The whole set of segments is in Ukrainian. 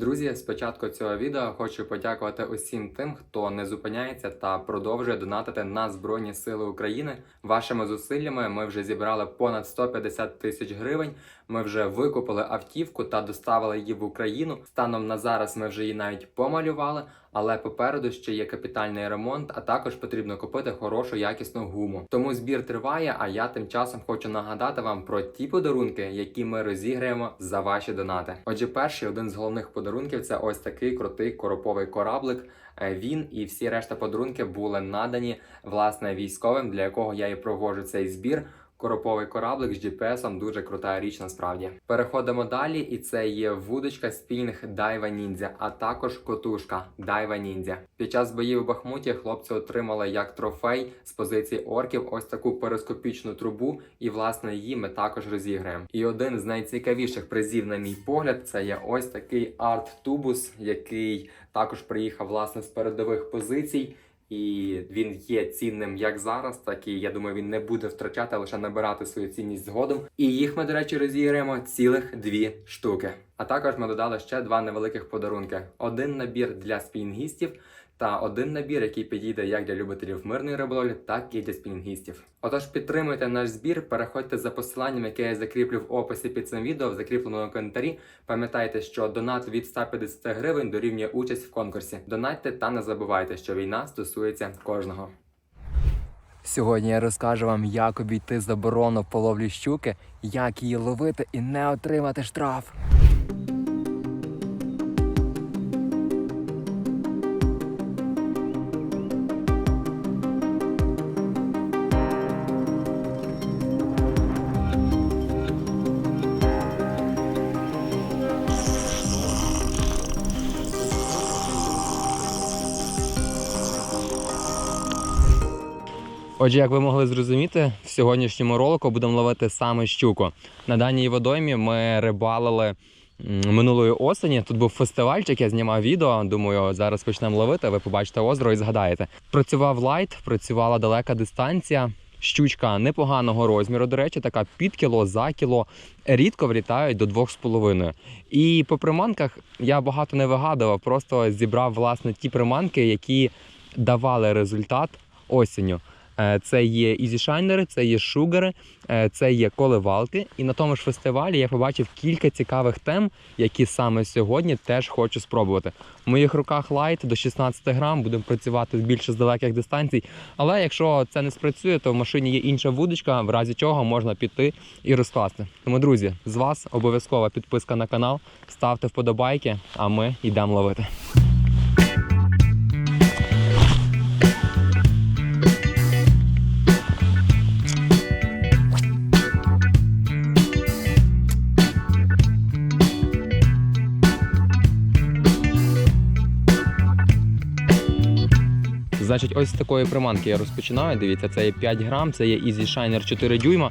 Друзі, з початку цього відео хочу подякувати усім тим, хто не зупиняється та продовжує донатити на Збройні Сили України. Вашими зусиллями ми вже зібрали понад 150 тисяч гривень. Ми вже викупили автівку та доставили її в Україну. Станом на зараз ми вже її навіть помалювали, але попереду ще є капітальний ремонт, а також потрібно купити хорошу якісну гуму. Тому збір триває. А я тим часом хочу нагадати вам про ті подарунки, які ми розіграємо за ваші донати. Отже, перший один з головних подарунків це ось такий крутий короповий кораблик. Е, Він і всі решта подарунки були надані власне військовим, для якого я і проводжу цей збір. Короповий кораблик з GPS дуже крута річ насправді. Переходимо далі, і це є вудочка спінг Дайва Ніндзя, а також котушка Дайва Ніндзя. Під час боїв у Бахмуті хлопці отримали як трофей з позиції орків ось таку перископічну трубу, і власне її ми також розіграємо. І один з найцікавіших призів, на мій погляд, це є ось такий арт-тубус, який також приїхав власне з передових позицій. І він є цінним як зараз, так і я думаю, він не буде втрачати, а лише набирати свою цінність згодом. І їх ми, до речі, розіграємо цілих дві штуки. А також ми додали ще два невеликих подарунки: один набір для спінінгістів та один набір, який підійде як для любителів мирної риболовлі, так і для спінінгістів. Отож, підтримуйте наш збір, переходьте за посиланням, яке я закріплю в описі під цим відео, в закріпленому коментарі. Пам'ятайте, що донат від 150 гривень дорівнює участь в конкурсі. Донатьте та не забувайте, що війна стосується кожного. Сьогодні я розкажу вам, як обійти заборону по ловлі щуки, як її ловити і не отримати штраф. Отже, як ви могли зрозуміти, в сьогоднішньому ролику будемо ловити саме щуку. На даній водоймі ми рибалили минулої осені. Тут був фестивальчик, я знімав відео. Думаю, зараз почнемо ловити. Ви побачите озеро і згадаєте. Працював лайт, працювала далека дистанція. Щучка непоганого розміру, до речі, така під кіло за кіло. Рідко влітають до 2,5. І по приманках я багато не вигадував, просто зібрав власне ті приманки, які давали результат осінню. Е, Це є ізішайнери, це є шугари, е, це є коливалки. І на тому ж фестивалі я побачив кілька цікавих тем, які саме сьогодні теж хочу спробувати. В моїх руках лайт до 16 грам, будемо працювати більше з далеких дистанцій. Але якщо це не спрацює, то в машині є інша вудочка, в разі чого можна піти і розкласти. Тому, друзі, з вас обов'язкова підписка на канал, ставте вподобайки, а ми йдемо ловити. Значить, ось з такої приманки я розпочинаю. Дивіться, це є 5 грам, це є Easy Shiner 4 дюйма.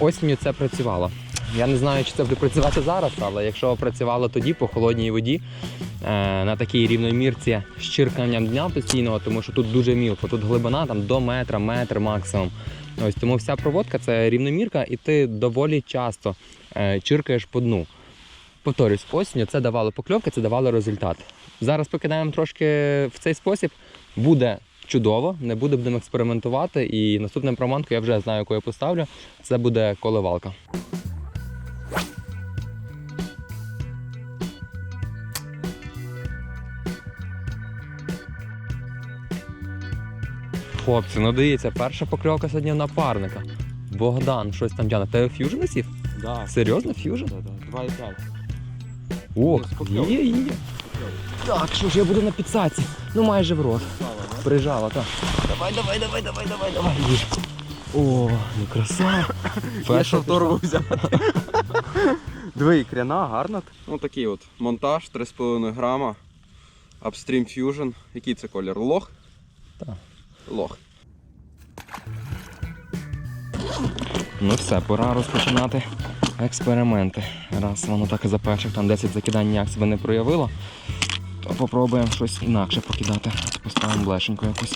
Осінню це працювало. Я не знаю, чи це буде працювати зараз, але якщо працювало тоді по холодній воді е, на такій рівномірці з чирканням дня постійного, тому що тут дуже мілко, тут глибина там до метра, метр максимум. Ось тому вся проводка це рівномірка, і ти доволі часто е, чиркаєш по дну. Повторюсь, осінню це давало покльовки, це давало результат. Зараз покидаємо трошки в цей спосіб. Буде чудово, не буде, будемо експериментувати. І наступним проманку я вже знаю, яку я поставлю. Це буде коливалка. Хлопці, ну дивіться, перша покльовка сьогодні напарника. Богдан, щось там тягне. Тебе ф'южн сів? Да, Серйозно, ф'южн? да, да. 2,5. Ох, Покльовка. є, є. Так, що ж я буду на підсаці? Ну майже в рот. Прижала, так. Давай, давай, давай, давай, давай, давай. Є. О, ну краса. Першу торбу взяти. Диви, ікряна, гарна. Ну такий от монтаж 3,5 грама. Upstream Fusion. Який це колір? Лох? Так. Лох. Ну все, пора розпочинати експерименти. Раз воно так і за там 10 закидань ніяк себе не проявило, то попробуємо щось інакше покидати. Поставимо блешеньку якусь.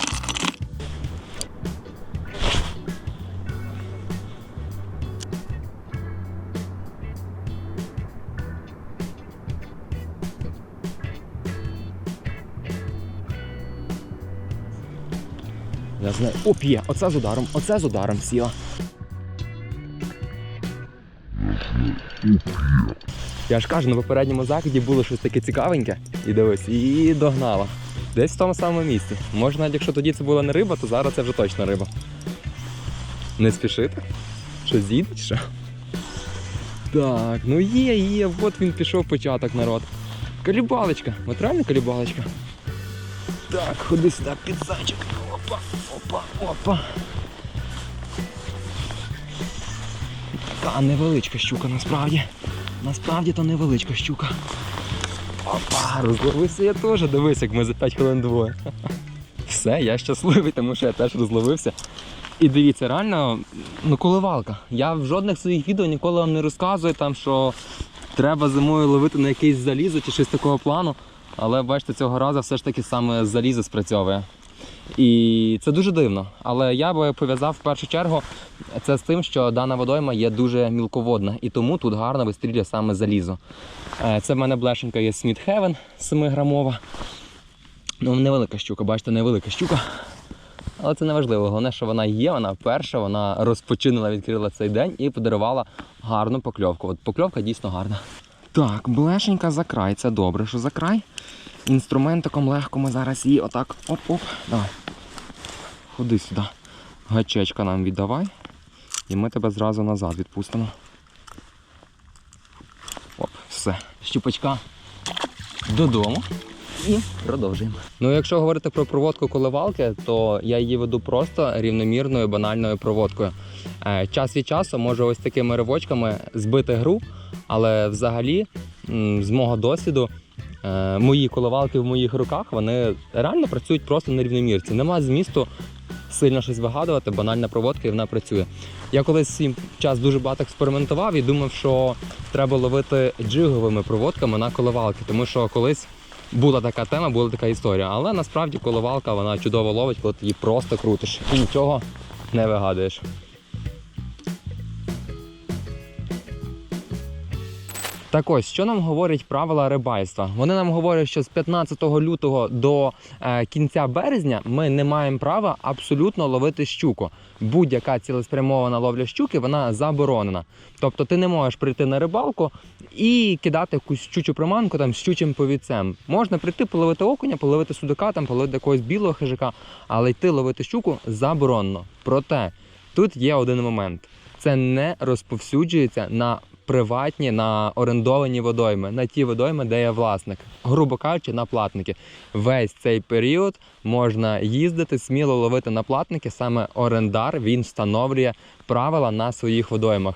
Я знаю. Оп, є, оце з ударом, оце з ударом сіла. Оп, є. Я ж кажу, на попередньому закиді було щось таке цікавеньке. І дивись, і догнала. Десь в тому самому місці. Може, навіть якщо тоді це була не риба, то зараз це вже точно риба. Не спішити? Що з'їде чи що? Так, ну є, є, от він пішов початок народ. Калібалочка, от реально калібалочка. Так, ходи сюди, під зайчик. Опа, опа, опа. Така невеличка щука насправді. Насправді то невеличка щука. Опа, розловився я теж. Дивись, як ми за 5 хвилин двоє. Все, я щасливий, тому що я теж розловився. І дивіться, реально, ну коливалка. Я в жодних своїх відео ніколи вам не розказую, там, що треба зимою ловити на якесь залізо чи щось такого плану. Але бачите, цього разу все ж таки саме залізо спрацьовує. І це дуже дивно. Але я би пов'язав в першу чергу це з тим, що дана водойма є дуже мілководна, і тому тут гарно вистрілює саме залізо. Е, Це в мене блешенька є Smith Heaven 7 грамова. Ну, невелика щука, бачите, невелика щука. Але це не важливо. Головне, що вона є, вона перша, вона розпочинила, відкрила цей день і подарувала гарну покльовку. От покльовка дійсно гарна. Так, блешенька за край, це добре, що за край. Інструментиком легко ми зараз її отак. Оп-оп. Давай. Ходи сюди. Гачечка нам віддавай. І ми тебе зразу назад відпустимо. Оп, все. Щупачка додому. І продовжуємо. Ну, якщо говорити про проводку коливалки, то я її веду просто рівномірною банальною проводкою. Е, Час від часу можу ось такими ривочками збити гру, але взагалі, з мого досвіду, мої коливалки в моїх руках вони реально працюють просто на рівномірці. Нема змісту сильно щось вигадувати, банальна проводка і вона працює. Я колись свій час дуже багато експериментував і думав, що треба ловити джиговими проводками на коливалки, тому що колись була така тема, була така історія. Але насправді коливалка вона чудово ловить, коли ти її просто крутиш і нічого не вигадуєш. Так ось, що нам говорять правила рибальства? Вони нам говорять, що з 15 лютого до е, кінця березня ми не маємо права абсолютно ловити щуку. Будь-яка цілеспрямована ловля щуки вона заборонена. Тобто ти не можеш прийти на рибалку і кидати якусь щучу приманку там з щучим повідцем. Можна прийти половити окуня, половити судака, там половити якогось білого хижака, але йти ловити щуку заборонено. Проте тут є один момент: це не розповсюджується на приватні, на орендовані водойми, на ті водойми, де є власник, грубо кажучи, на платники. Весь цей період можна їздити, сміло ловити на платники. Саме орендар він встановлює правила на своїх водоймах.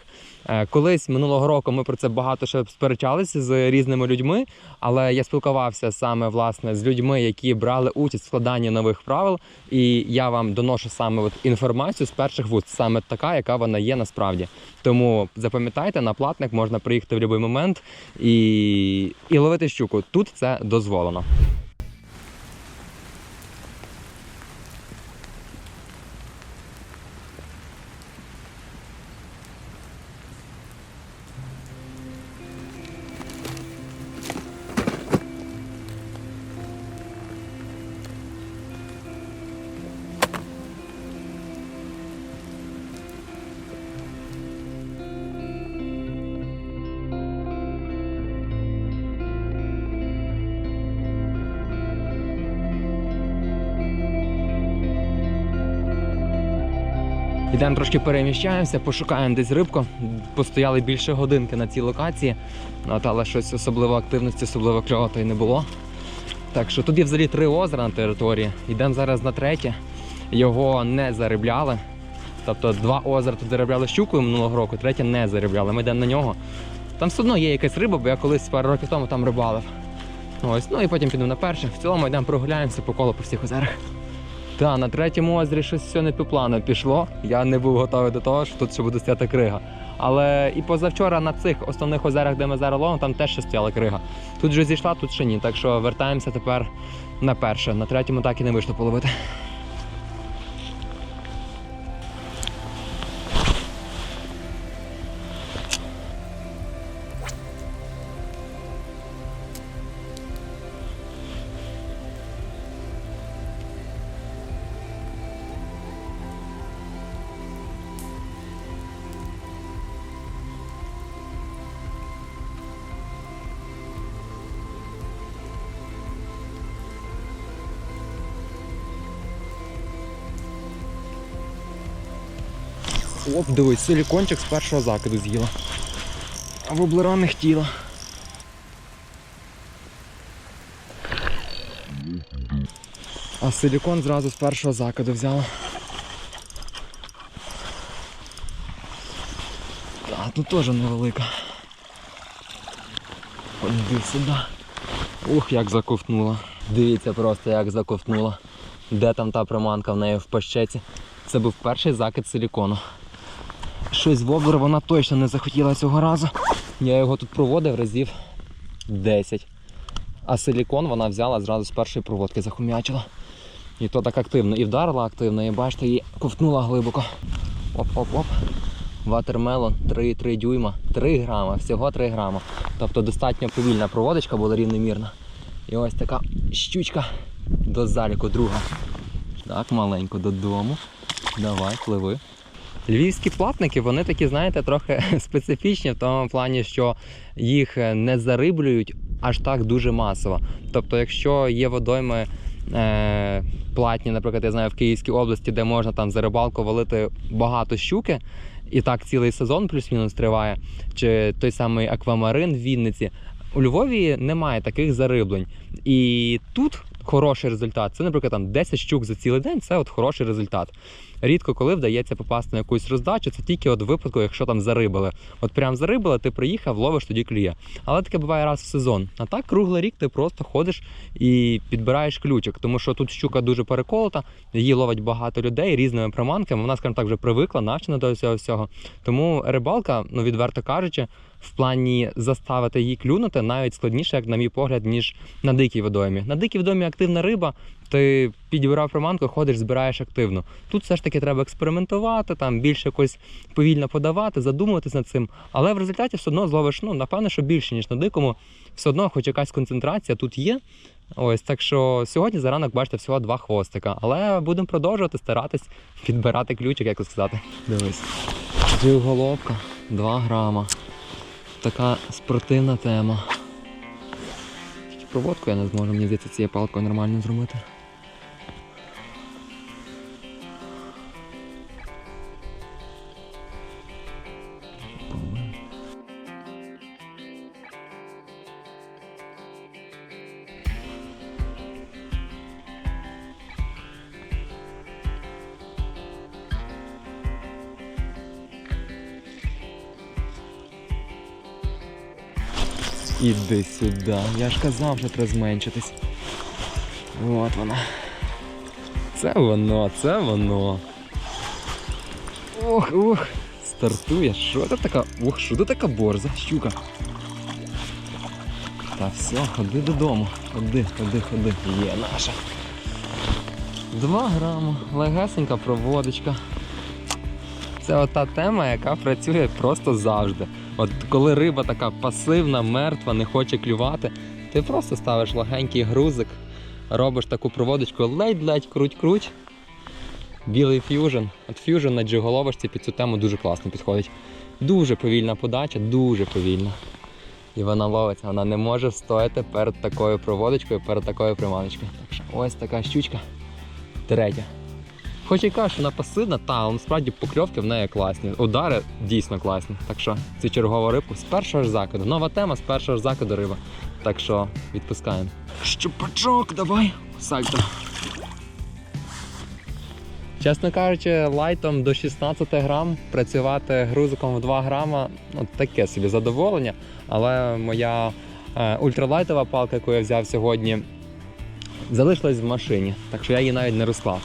Е, Колись минулого року ми про це багато ще сперечалися з різними людьми, але я спілкувався саме власне з людьми, які брали участь в складанні нових правил, і я вам доношу саме от інформацію з перших вуст, саме така, яка вона є насправді. Тому запам'ятайте, на платник можна приїхати в будь-який момент і, і ловити щуку. Тут це дозволено. Ідемо трошки переміщаємося, пошукаємо десь рибку. Постояли більше годинки на цій локації, от, але щось особливо активності, особливо кльово то й не було. Так що тут є взагалі три озера на території. Йдемо зараз на третє. Його не заробляли. Тобто два озера тут заробляли щукою минулого року, третє не заробляли. Ми йдемо на нього. Там все одно є якась риба, бо я колись пару років тому там рибалив. Ось, ну і потім підемо на перше. В цілому йдемо прогуляємося по колу по всіх озерах. Та на третьому озері щось все не по плану пішло. Я не був готовий до того, що тут ще буде стояти крига. Але і позавчора на цих основних озерах, де ми зараз ловимо, там теж ще стояла крига. Тут вже зійшла, тут ще ні. Так що вертаємося тепер на перше. На третьому так і не вийшло половити. Дивись, силікончик з першого закиду з'їла. А воблера не хотіла. А силікон зразу з першого закиду взяла. А тут теж невелика. Ходи сюди. Ух, як заковтнула. Дивіться просто, як заковтнула. Де там та приманка в неї в пащеці. Це був перший закид силікону. Щось воблер вона точно не захотіла цього разу. Я його тут проводив разів 10. А силікон вона взяла зразу з першої проводки, захум'ячила. І то так активно. І вдарила активно, і бачите, її ковтнула глибоко. Оп-оп-оп. Ватермелон 3,3 дюйма, 3 грама, всього 3 грама. Тобто достатньо повільна проводочка була рівномірна. І ось така щучка до заліку, друга. Так, маленько додому. Давай, пливи. Львівські платники, вони такі, знаєте, трохи специфічні в тому плані, що їх не зариблюють аж так дуже масово. Тобто, якщо є водойми е, платні, наприклад, я знаю в Київській області, де можна там за рибалку валити багато щуки, і так цілий сезон плюс-мінус триває, чи той самий аквамарин в Вінниці. У Львові немає таких зариблень. І тут хороший результат. Це, наприклад, там 10 щук за цілий день це от хороший результат. Рідко коли вдається попасти на якусь роздачу, це тільки от випадку, якщо там зарибали. От прям зарибали, ти приїхав, ловиш тоді клює. Але таке буває раз в сезон. А так круглий рік ти просто ходиш і підбираєш ключик, тому що тут щука дуже переколота, її ловить багато людей різними приманками. Вона, скажімо так, вже привикла, навчена до цього всього. Тому рибалка, ну відверто кажучи, в плані заставити її клюнути навіть складніше, як на мій погляд, ніж на дикій водоймі. На дикій водоймі активна риба, ти підібрав приманку, ходиш, збираєш активно. Тут все ж таки треба експериментувати, там більше якось повільно подавати, задумуватись над цим. Але в результаті все одно зловиш, ну, напевно, що більше, ніж на дикому. Все одно, хоч якась концентрація тут є. Ось так що сьогодні за ранок бачите всього два хвостика. Але будемо продовжувати старатись підбирати ключик, як сказати. Дивись. Головка 2 грама. Така спортивна тема. Тільки проводку я не зможу, мені здається, цією палкою нормально зробити. Іди сюди. Я ж казав, що треба зменшитись. От вона. Це воно, це воно. Ох, ох. Стартує. Що це така? Ох, що це така борза, щука. Та все, ходи додому. Ходи, ходи, ходи. Є наша. Два грама. Легесенька проводочка. Це ота тема, яка працює просто завжди. От коли риба така пасивна, мертва, не хоче клювати, ти просто ставиш легенький грузик, робиш таку проводочку, ледь-ледь круть-круть. Білий ф'южн. От ф'южн на джиголовочці під цю тему дуже класно підходить. Дуже повільна подача, дуже повільна. І вона ловиться, вона не може встояти перед такою проводочкою, перед такою приманочкою. Так що ось така щучка. Третя. Хоч і кажу, що вона пасивна, та але насправді покльовки в неї класні. Удари дійсно класні. Так що це чергова рибка з першого ж закиду. Нова тема з першого ж закиду риба. Так що відпускаємо. Щупачок, давай. Сальто. Чесно кажучи, лайтом до 16 грам працювати грузиком в 2 грама ну, таке собі задоволення. Але моя е, ультралайтова палка, яку я взяв сьогодні, залишилась в машині, так що я її навіть не розклав.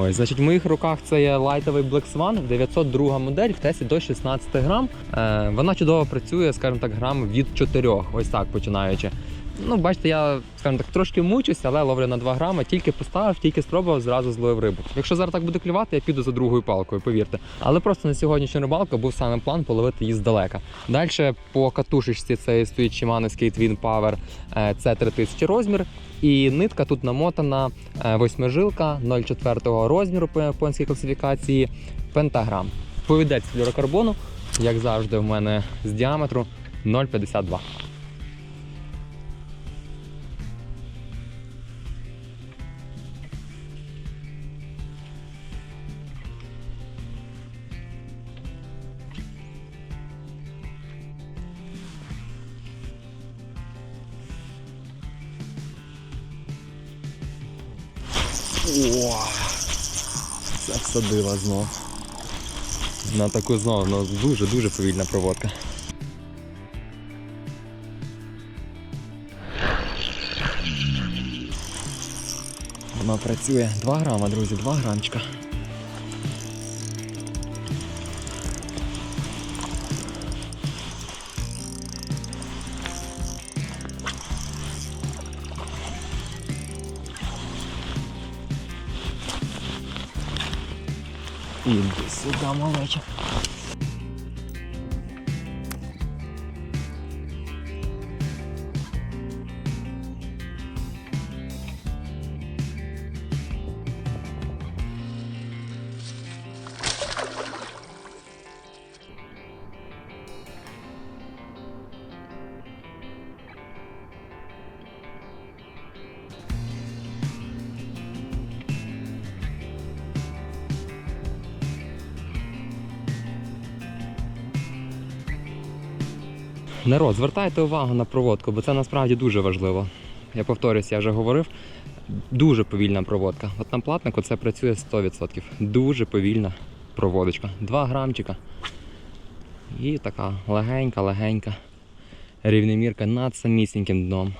Ось, значить, в моїх руках це є лайтовий Black Swan 902 модель в тесі до 16 грам. Е, вона чудово працює, скажімо так, грам від 4, ось так починаючи. Ну, бачите, я, скажімо так, трошки мучусь, але ловлю на 2 грами, тільки поставив, тільки спробував, зразу зловив рибу. Якщо зараз так буде клювати, я піду за другою палкою, повірте. Але просто на сьогоднішню рибалку був саме план половити її здалека. Далі по катушечці це стоїть Skate Twin Power е, це 3000 розмір. І нитка тут намотана е, восьмижилка 0,4 розміру по японській класифікації пентаграм. Повідець флюрокарбону, як завжди, в мене з діаметру 0,52. Всадила знов. На таку знов, ну дуже-дуже повільна проводка. Вона працює 2 грама, друзі, 2 грамчика. Сюди, малеча. Народ, звертайте увагу на проводку, бо це насправді дуже важливо. Я повторюсь, я вже говорив. Дуже повільна проводка. От на платнику це працює 100%. Дуже повільна проводочка. 2 грамчика. І така легенька, легенька рівнемірка над самісіньким дном.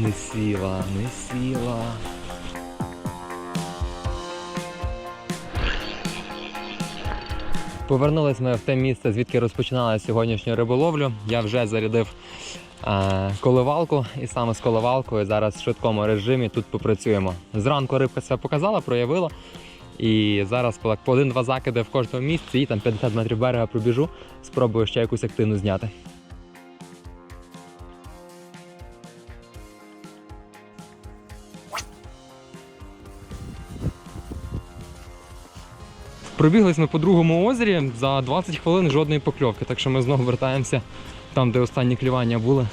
Не сіла, не сіла. Повернулись ми в те місце, звідки розпочинали сьогоднішню риболовлю. Я вже зарядив е, коливалку і саме з коливалкою зараз в швидкому режимі тут попрацюємо. Зранку рибка себе показала, проявила. І зараз по один-два закиди в кожному місці і там 50 метрів берега пробіжу, спробую ще якусь активну зняти. Пробіглись ми по другому озері за 20 хвилин жодної покльовки, так що ми знову вертаємося там, де останні клювання були.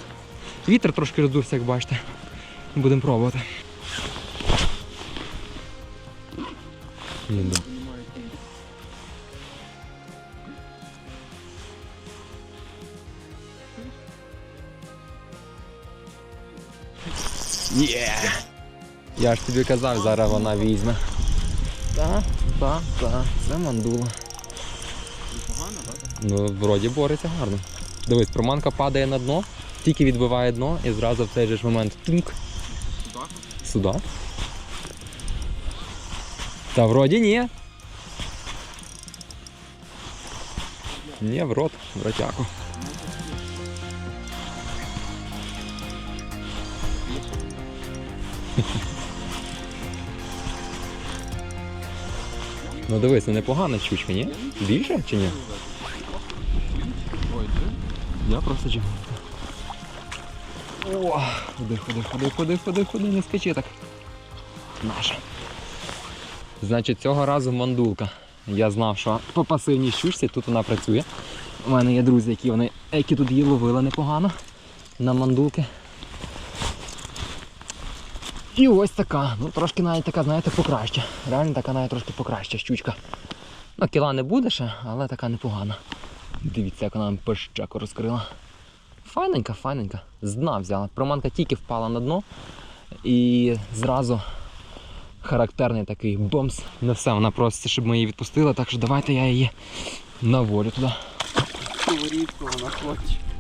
Вітер трошки роздувся, як бачите. Будемо пробувати. Блін, Є! Я ж тобі казав, зараз вона візьме. Так, так, так, це мандула. Ну, вроді бореться гарно. Дивись, проманка падає на дно, тільки відбиває дно і зразу в цей же ж момент тунк. Сюди? Та вроді ні. Ні, в рот, в Ну дивись, ну непогана щучка, ні? Більше чи ні? Я просто чекаю. О, ходи, ходи, ходи, ходи, ходи, ходи, не скачи так. Наша. Значить, цього разу мандулка. Я знав, що по пасивній щучці тут вона працює. У мене є друзі, які вони, які тут її ловили непогано на мандулки. І ось така. Ну трошки навіть така, знаєте, покраща. Реально така навіть трошки покраща щучка. Ну, кіла не буде ще, але така непогана. Дивіться, як вона нам пищаку розкрила. Файненька, файненька. З дна взяла. Проманка тільки впала на дно. І зразу характерний такий бомс. Не все, вона просить, щоб ми її відпустили, так що давайте я її наволю туди. Рідко вона хоче.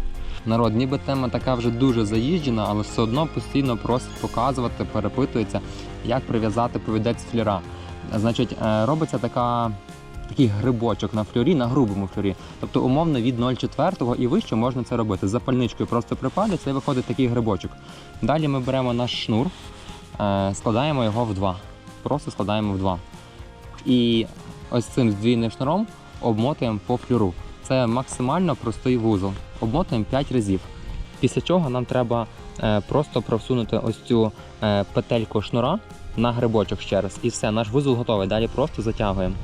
Народ, ніби тема така вже дуже заїжджена, але все одно постійно просить показувати, перепитується, як прив'язати повідець фліра. Значить, е, робиться така, такий грибочок на флюрі, на грубому флюрі. Тобто, умовно від 0,4 і вище можна це робити. За пальничкою просто припалюється і виходить такий грибочок. Далі ми беремо наш шнур, е, складаємо його в два. Просто складаємо в два. І ось цим здвійним шнуром обмотуємо по флюру. Це максимально простий вузол. Обмотуємо 5 разів. Після чого нам треба е, просто просунути ось цю е, петельку шнура на грибочок ще раз. І все, наш вузол готовий. Далі просто затягуємо.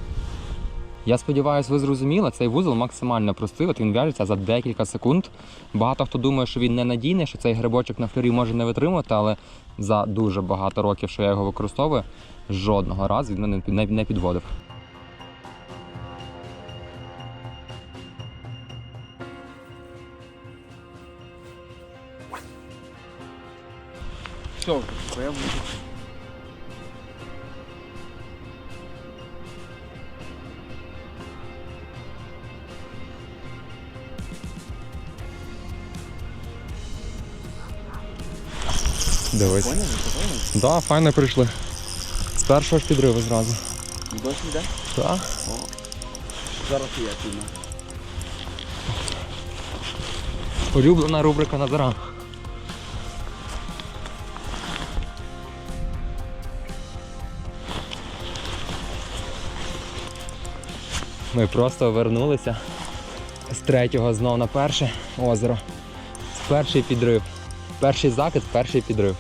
Я сподіваюся, ви зрозуміли, цей вузол максимально простий, от він в'яжеться за декілька секунд. Багато хто думає, що він ненадійний, що цей грибочок на флюрі може не витримати, але за дуже багато років, що я його використовую, жодного разу він мене не- не підводив. Все, я буду. Дивись. Поняли? Поняли? Да, файно прийшли. З першого ж підриву зразу. Дощ йде? Так. Зараз і я кину. Улюблена рубрика Назара. Ми просто вернулися з третього знов на перше озеро. Перший підрив. Перший закид, перший підрив.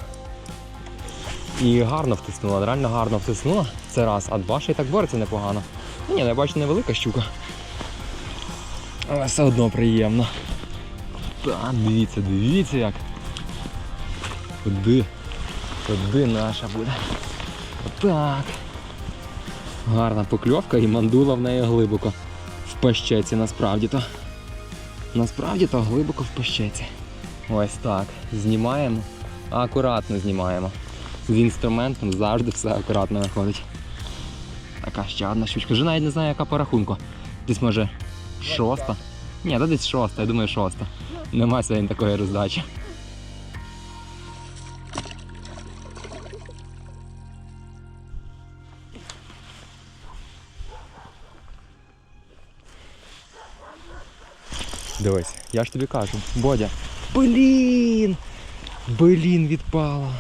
І гарно втиснула, реально гарно втиснула. Це раз, а два ще й так бореться непогано. Ну, Ні, я бачу невелика щука. Але все одно приємно. Так, дивіться, дивіться як. Куди? Куди наша буде? Отак. Гарна покльовка і мандула в неї глибоко. В пащеці насправді то. Насправді то глибоко в пащеці. Ось так. Знімаємо. Акуратно знімаємо. З інструментом завжди все акуратно виходить. Така ще одна щучка. Вже навіть не знаю, яка по рахунку. Десь може шоста. Ні, то десь шоста, я думаю, шоста. Нема сьогодні такої роздачі. Дивись, я ж тобі кажу, Бодя. Блін! Блін, відпала.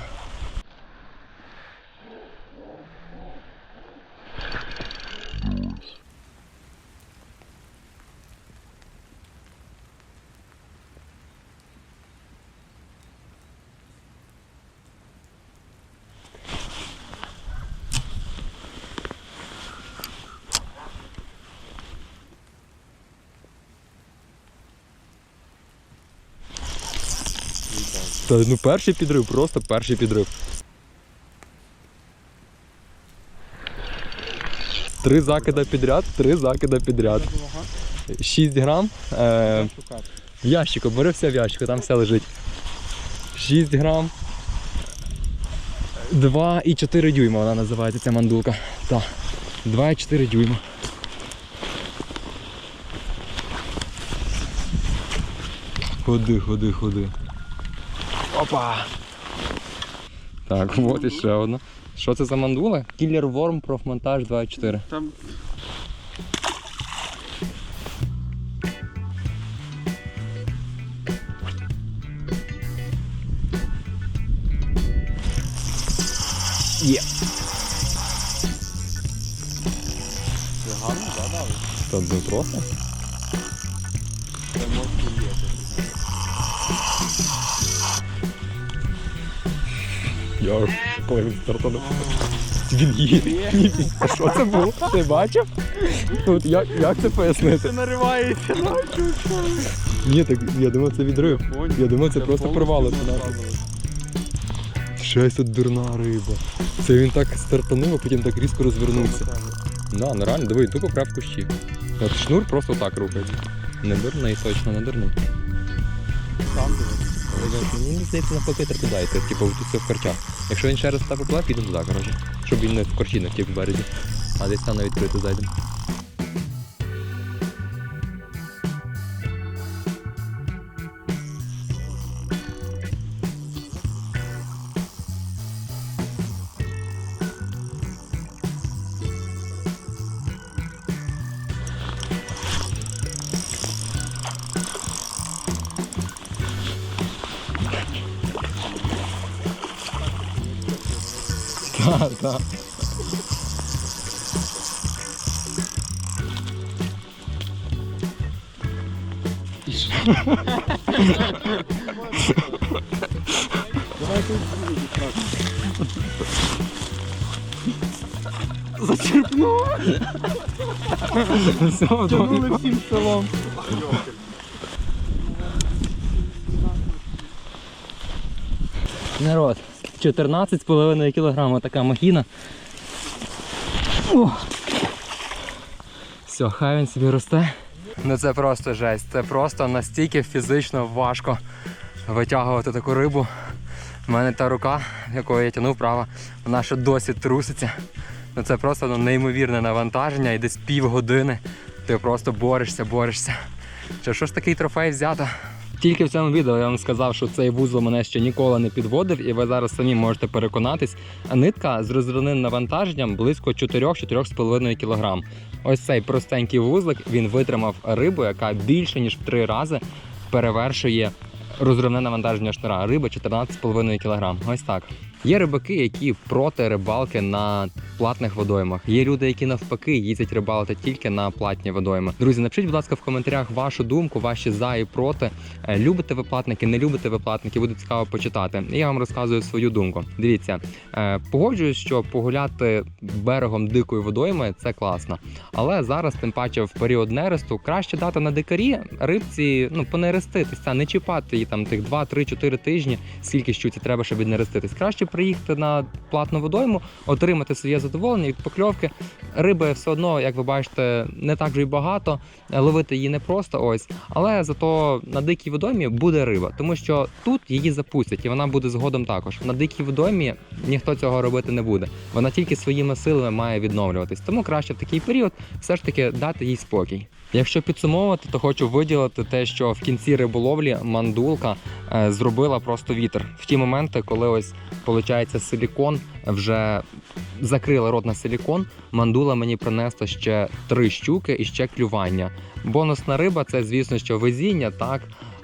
Та ну перший підрив, просто перший підрив. Три закида підряд, три закида підряд. 6 грам. Е, в ящику, бери все в ящику, там все лежить. 6 грам. 2 і 4 дюйма вона називається ця мандулка. Так. 2 і 4 дюйма. Ходи, ходи, ходи. Опа! Так, от і ще одна. Що це за мандула? Killer Worm профмонтаж 2.4. Там Є. це гарно, да, дали? Та не Я коли він стартанув. Він їде. А що це було? Ти бачив? От як, як це пояснити? Це наривається. Ні, так я думав, це відрив. Я думав, це просто порвало. Щось тут дурна риба. Це він так стартанув, а потім так різко розвернувся. Да, ну реально, диви, тупо прям в кущі. От шнур просто так рухається. Не дурний, точно, не дурний. Сам дивись. Мені здається, навпаки йти, типу тут все в корчах. Якщо він ще раз так поплав, підемо туди, коротше. Щоб він не в корчі не втік в березі. А десь там на відкриту зайдемо. Зачерпнув. Тянули всім селом. Народ, 14,5 кг така махіна. О! Все, хай він собі росте. Ну це просто жесть. Це просто настільки фізично важко витягувати таку рибу. У мене та рука, якою я тягнув права, вона ще досі труситься. Ну це просто ну, неймовірне навантаження і десь півгодини ти просто борешся, борешся. Що ж такий трофей взято? Тільки в цьому відео я вам сказав, що цей вузол мене ще ніколи не підводив, і ви зараз самі можете переконатись. Нитка з розривним навантаженням близько 4-4,5 кг. Ось цей простенький вузлик він витримав рибу, яка більше ніж в три рази перевершує розривне навантаження шнура. Риба 14,5 кг. Ось так. Є рибаки, які проти рибалки на платних водоймах. Є люди, які навпаки їздять рибалити тільки на платні водойми. Друзі, напишіть, будь ласка, в коментарях вашу думку, ваші за і проти. Е, Любите ви платники, не любите ви платники, буде цікаво почитати. Я вам розказую свою думку. Дивіться, е, погоджуюсь, що погуляти берегом дикої водойми це класно. Але зараз, тим паче, в період нересту краще дати на дикарі рибці, ну понереститися, не чіпати її там тих 2-3-4 тижні, скільки щуці треба, щоб віднереститись. Краще приїхати на платну водойму, отримати своє задоволення від покльовки. Риби все одно, як ви бачите, не так вже й багато. е, Ловити її не просто ось, але зато на дикій водоймі буде риба, тому що тут її запустять, і вона буде згодом також. На дикій водоймі ніхто цього робити не буде. Вона тільки своїми силами має відновлюватись. Тому краще в такий період все ж таки дати їй спокій. Якщо підсумовувати, то хочу виділити те, що в кінці риболовлі мандулка е, зробила просто вітер. В ті моменти, коли ось виходить силікон вже закрила рот на силікон, мандула мені принесла ще три щуки і ще клювання. Бонусна риба це, звісно, що везіння, так.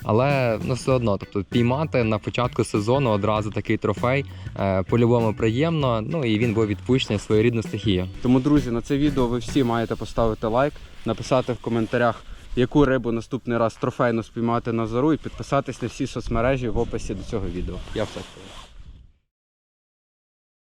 Але ну все одно, тобто піймати на початку сезону одразу такий трофей е, по-любому приємно. Ну і він був відпущений в своєрідну стихію. Тому, друзі, на це відео ви всі маєте поставити лайк, написати в коментарях, яку рибу наступний раз трофейно спіймати на зару і підписатись на всі соцмережі в описі до цього відео. Я все.